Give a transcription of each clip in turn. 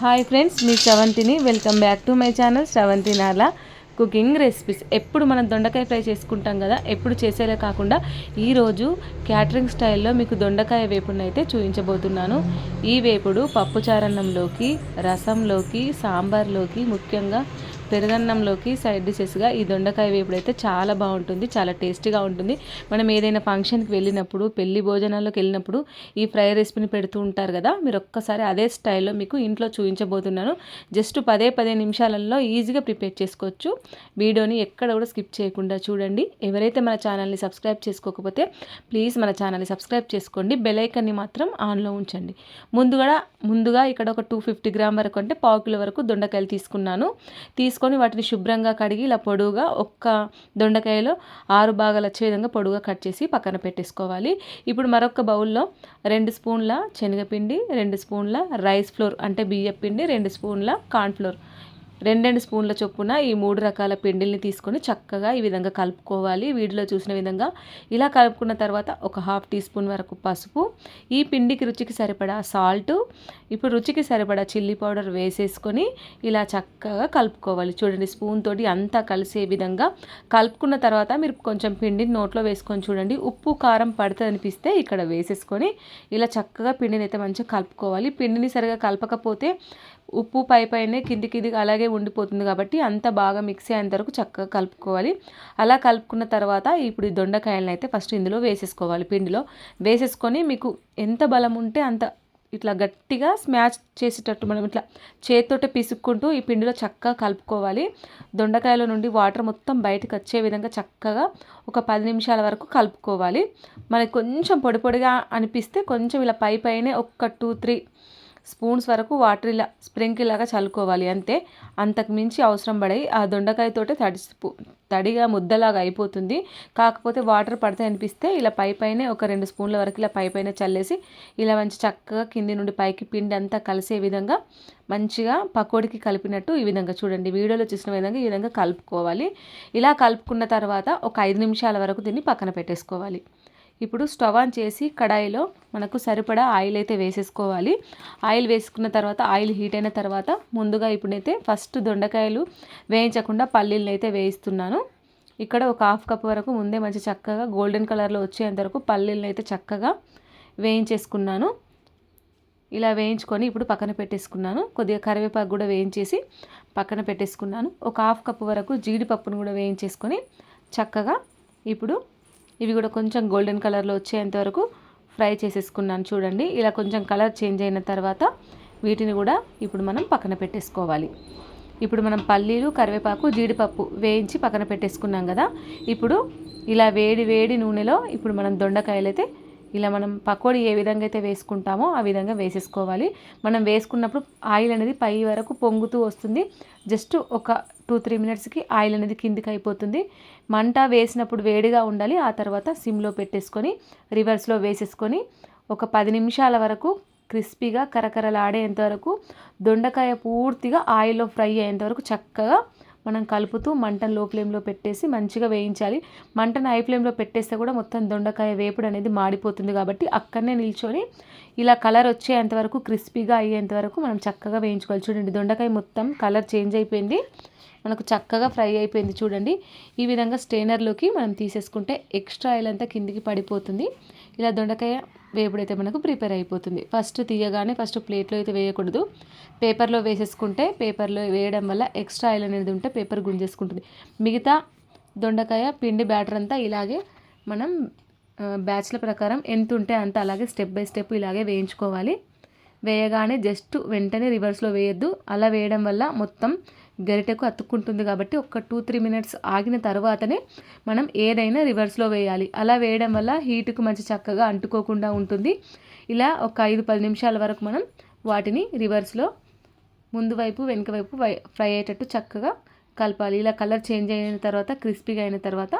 Hi friends మీ శ్రవంతిని welcome back to my channel Sravanthi నాలా cooking recipes ఎప్పుడు మనం దొండకాయ ఫ్రై చేసుకుంటాం కదా ఎప్పుడు చేసేలా కాకుండా ఈరోజు క్యాటరింగ్ స్టైల్లో మీకు దొండకాయ వేపుడుని అయితే చూపించబోతున్నాను. ఈ వేపుడు పప్పుచారన్నంలోకి రసంలోకి సాంబార్లోకి ముఖ్యంగా పెరుగన్నంలోకి సైడ్ డిషెస్గా ఈ దొండకాయ వేపుడు అయితే చాలా బాగుంటుంది చాలా టేస్టీగా ఉంటుంది. మనం ఏదైనా ఫంక్షన్కి వెళ్ళినప్పుడు పెళ్ళి భోజనాల్లోకి వెళ్ళినప్పుడు ఈ ఫ్రై రెసిపీని పెడుతూ ఉంటారు కదా మీరు ఒక్కసారి అదే స్టైల్లో మీకు ఇంట్లో చూపించబోతున్నాను. జస్ట్ పదే పదే నిమిషాలలో ఈజీగా ప్రిపేర్ చేసుకోవచ్చు. వీడియోని ఎక్కడ కూడా స్కిప్ చేయకుండా చూడండి. ఎవరైతే మన ఛానల్ని సబ్స్క్రైబ్ చేసుకోకపోతే ప్లీజ్ మన ఛానల్ని సబ్స్క్రైబ్ చేసుకోండి. బెలైకన్ని మాత్రం ఆన్లో ఉంచండి. ముందుగా ముందుగా ఇక్కడ ఒక టూ ఫిఫ్టీ గ్రామ్ వరకు అంటే పావు కిలో వరకు దొండకాయలు తీసుకున్నాను. తీసుకు తీసుకొని వాటిని శుభ్రంగా కడిగి ఇలా పొడువుగా ఒక్క దొండకాయలో ఆరు భాగాలు వచ్చే విధంగా పొడుగా కట్ చేసి పక్కన పెట్టేసుకోవాలి. ఇప్పుడు మరొక బౌల్లో రెండు స్పూన్ల శనగపిండి రెండు స్పూన్ల రైస్ ఫ్లోర్ అంటే బియ్యపిండి రెండు స్పూన్ల కార్న్ఫ్లోర్ రెండెండు స్పూన్ల చొప్పున ఈ మూడు రకాల పిండిల్ని తీసుకొని చక్కగా ఈ విధంగా కలుపుకోవాలి. వీడియోలో చూసిన విధంగా ఇలా కలుపుకున్న తర్వాత ఒక హాఫ్ టీ స్పూన్ వరకు పసుపు ఈ పిండికి రుచికి సరిపడా సాల్ట్ ఇప్పుడు రుచికి సరిపడా చిల్లీ పౌడర్ వేసేసుకొని ఇలా చక్కగా కలుపుకోవాలి. చూడండి స్పూన్ తోటి అంతా కలిసే విధంగా కలుపుకున్న తర్వాత మీరు కొంచెం పిండిని నోట్లో వేసుకొని చూడండి. ఉప్పు కారం పడుతుంది అనిపిస్తే ఇక్కడ వేసేసుకొని ఇలా చక్కగా పిండిని అయితే మంచిగా కలుపుకోవాలి. పిండిని సరిగా కలపకపోతే ఉప్పు పై పైనే కింది కిందికి అలాగే ఉండిపోతుంది కాబట్టి అంత బాగా మిక్సీ అయిన వరకు చక్కగా కలుపుకోవాలి. అలా కలుపుకున్న తర్వాత ఇప్పుడు ఈ దొండకాయలను అయితే ఫస్ట్ ఇందులో వేసేసుకోవాలి. పిండిలో వేసేసుకొని మీకు ఎంత బలం ఉంటే అంత ఇట్లా గట్టిగా స్మాచ్ చేసేటట్టు మనం ఇట్లా చేతితోటే పిసుక్కుంటూ ఈ పిండిలో చక్కగా కలుపుకోవాలి. దొండకాయల నుండి వాటర్ మొత్తం బయటకు వచ్చే విధంగా చక్కగా ఒక పది నిమిషాల వరకు కలుపుకోవాలి. మనకి కొంచెం పొడి పొడిగా అనిపిస్తే కొంచెం ఇలా పై పైనే ఒక టూ త్రీ స్పూన్స్ వరకు వాటర్ ఇలా స్ప్రింకిల్ లాగా చల్లుకోవాలి. అంతే. అంతకు మించి అవసరం పడాయి. ఆ దొండకాయతోటే తడి తడిగా ముద్దలాగా అయిపోతుంది. కాకపోతే వాటర్ పడితే అనిపిస్తే ఇలా పై పైనే ఒక రెండు స్పూన్ల వరకు ఇలా పై పైన చల్లేసి ఇలా మంచి చక్కగా కింది నుండి పైకి పిండి అంతా కలిసే విధంగా మంచిగా పకోడికి కలిపినట్టు ఈ విధంగా చూడండి. వీడియోలో చూసిన విధంగా ఈ విధంగా కలుపుకోవాలి. ఇలా కలుపుకున్న తర్వాత ఒక ఐదు నిమిషాల వరకు దీన్ని పక్కన పెట్టేసుకోవాలి. ఇప్పుడు స్టవ్ ఆన్ చేసి కడాయిలో మనకు సరిపడా ఆయిల్ అయితే వేసేసుకోవాలి. ఆయిల్ వేసుకున్న తర్వాత ఆయిల్ హీట్ అయిన తర్వాత ముందుగా ఇప్పుడైతే ఫస్ట్ దొండకాయలు వేయించకుండా పల్లీలను అయితే వేయిస్తున్నాను. ఇక్కడ ఒక హాఫ్ కప్ వరకు ముందే మంచి చక్కగా గోల్డెన్ కలర్లో వచ్చేంత వరకు పల్లీలను అయితే చక్కగా వేయించేసుకున్నాను. ఇలా వేయించుకొని ఇప్పుడు పక్కన పెట్టేసుకున్నాను. కొద్దిగా కరివేపాకు కూడా వేయించేసి పక్కన పెట్టేసుకున్నాను. ఒక హాఫ్ కప్ వరకు జీడిపప్పును కూడా వేయించేసుకొని చక్కగా ఇప్పుడు ఇవి కూడా కొంచెం గోల్డెన్ కలర్లో వచ్చేంత వరకు ఫ్రై చేసేసుకున్నాను చూడండి. ఇలా కొంచెం కలర్ చేంజ్ అయిన తర్వాత వీటిని కూడా ఇప్పుడు మనం పక్కన పెట్టేసుకోవాలి. ఇప్పుడు మనం పల్లీలు కరివేపాకు జీడిపప్పు వేయించి పక్కన పెట్టేసుకున్నాం కదా. ఇప్పుడు ఇలా వేడి వేడి నూనెలో ఇప్పుడు మనం దొండకాయలు అయితే ఇలా మనం పకోడీ ఏ విధంగా అయితే వేసుకుంటామో ఆ విధంగా వేసేసుకోవాలి. మనం వేసుకున్నప్పుడు ఆయిల్ అనేది పై వరకు పొంగుతూ వస్తుంది. జస్ట్ ఒక టూ త్రీ మినిట్స్కి ఆయిల్ అనేది కిందికి అయిపోతుంది. మంట వేసినప్పుడు వేడిగా ఉండాలి. ఆ తర్వాత సిమ్లో పెట్టేసుకొని రివర్స్లో వేసేసుకొని ఒక పది నిమిషాల వరకు క్రిస్పీగా కరకరలాడేంత వరకు దొండకాయ పూర్తిగా ఆయిల్లో ఫ్రై అయ్యేంత వరకు చక్కగా మనం కలుపుతూ మంటను లో ఫ్లేమ్లో పెట్టేసి మంచిగా వేయించాలి. మంటను హై ఫ్లేమ్లో పెట్టేస్తే కూడా మొత్తం దొండకాయ వేపుడు అనేది మాడిపోతుంది కాబట్టి అక్కడనే నిల్చొని ఇలా కలర్ వచ్చేంత వరకు క్రిస్పీగా అయ్యేంత వరకు మనం చక్కగా వేయించుకోవాలి. చూడండి దొండకాయ మొత్తం కలర్ చేంజ్ అయిపోయింది. మనకు చక్కగా ఫ్రై అయిపోయింది చూడండి. ఈ విధంగా స్టెయినర్లోకి మనం తీసేసుకుంటే ఎక్స్ట్రా ఆయిల్ అంతా కిందికి పడిపోతుంది. ఇలా దొండకాయ వేపుడైతే మనకు ప్రిపేర్ అయిపోతుంది. ఫస్ట్ తీయగానే ఫస్ట్ ప్లేట్లో అయితే వేయకూడదు. పేపర్లో వేసేసుకుంటే పేపర్లో వేయడం వల్ల ఎక్స్ట్రా ఆయిల్ అనేది ఉంటే పేపర్ గుంజేసుకుంటుంది. మిగతా దొండకాయ పిండి బ్యాటర్ అంతా ఇలాగే మనం బ్యాచ్ల ప్రకారం ఎంత ఉంటే అంత అలాగే స్టెప్ బై స్టెప్ ఇలాగే వేయించుకోవాలి. వేయగానే జస్ట్ వెంటనే రివర్స్లో వేయద్దు. అలా వేయడం వల్ల మొత్తం గరిటెకు అతుక్కుంటుంది కాబట్టి ఒక టూ త్రీ మినిట్స్ ఆగిన తర్వాతనే మనం ఏదైనా రివర్స్లో వేయాలి. అలా వేయడం వల్ల హీటుకు మంచి చక్కగా అంటుకోకుండా ఉంటుంది. ఇలా ఒక ఐదు పది నిమిషాల వరకు మనం వాటిని రివర్స్లో ముందు వైపు వెనుక వైపు ఫ్రై అయ్యేటట్టు చక్కగా కలపాలి. ఇలా కలర్ చేంజ్ అయిన తర్వాత క్రిస్పీగా అయిన తర్వాత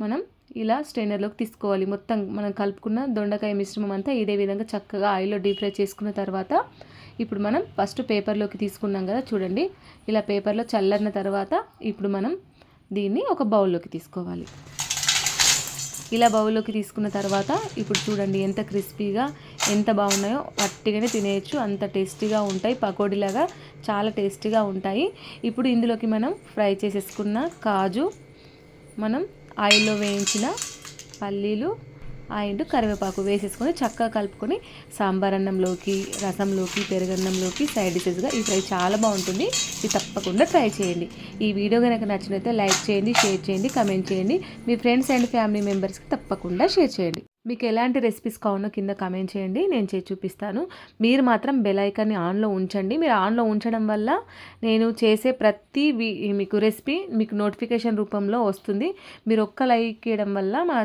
మనం ఇలా స్ట్రైనర్లోకి తీసుకోవాలి. మొత్తం మనం కలుపుకున్న దొండకాయ మిశ్రమం అంతా ఇదే విధంగా చక్కగా ఆయిల్లో డీప్ ఫ్రై చేసుకున్న తర్వాత ఇప్పుడు మనం ఫస్ట్ పేపర్లోకి తీసుకున్నాం కదా చూడండి. ఇలా పేపర్లో చల్లరిన తర్వాత ఇప్పుడు మనం దీన్ని ఒక బౌల్లోకి తీసుకోవాలి. ఇలా బౌల్లోకి తీసుకున్న తర్వాత ఇప్పుడు చూడండి ఎంత క్రిస్పీగా ఎంత బాగున్నాయో. పట్టిగానే తినేయచ్చు. అంత టేస్టీగా ఉంటాయి. పకోడీలాగా చాలా టేస్టీగా ఉంటాయి. ఇప్పుడు ఇందులోకి మనం ఫ్రై చేసేసుకున్న కాజు మనం ఆయిల్లో వేయించిన పల్లీలు అండ్ కరివేపాకు వేసేసుకొని చక్కగా కలుపుకొని సాంబార్ అన్నంలోకి రసంలోకి పెరుగన్నంలోకి సైడ్ డిషెస్గా ఈ ఫ్రై చాలా బాగుంటుంది. ఇది తప్పకుండా ట్రై చేయండి. ఈ వీడియో కనుక నచ్చినైతే లైక్ చేయండి షేర్ చేయండి కమెంట్ చేయండి. మీ ఫ్రెండ్స్ అండ్ ఫ్యామిలీ మెంబర్స్కి తప్పకుండా షేర్ చేయండి. మీకు ఎలాంటి రెసిపీస్ కావాలో కింద కమెంట్ చేయండి నేను చేసి చూపిస్తాను. మీరు మాత్రం బెల్ ఐకాన్ని ఆన్లో ఉంచండి. మీరు ఆన్లో ఉంచడం వల్ల నేను చేసే ప్రతి మీకు రెసిపీ మీకు నోటిఫికేషన్ రూపంలో వస్తుంది. మీరు ఒక్క లైక్ చేయడం వల్ల మా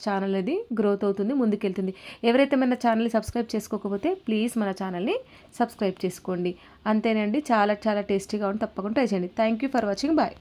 ఛానల్ అది గ్రోత్ అవుతుంది ముందుకెళ్తుంది. ఎవరైతే మన ఛానల్ని సబ్స్క్రైబ్ చేసుకోకపోతే ప్లీజ్ మన ఛానల్ని సబ్స్క్రైబ్ చేసుకోండి. అంతేనండి. చాలా చాలా టేస్టీగా ఉంటుంది తప్పకుండా ట్రై చేయండి. Thank you for watching bye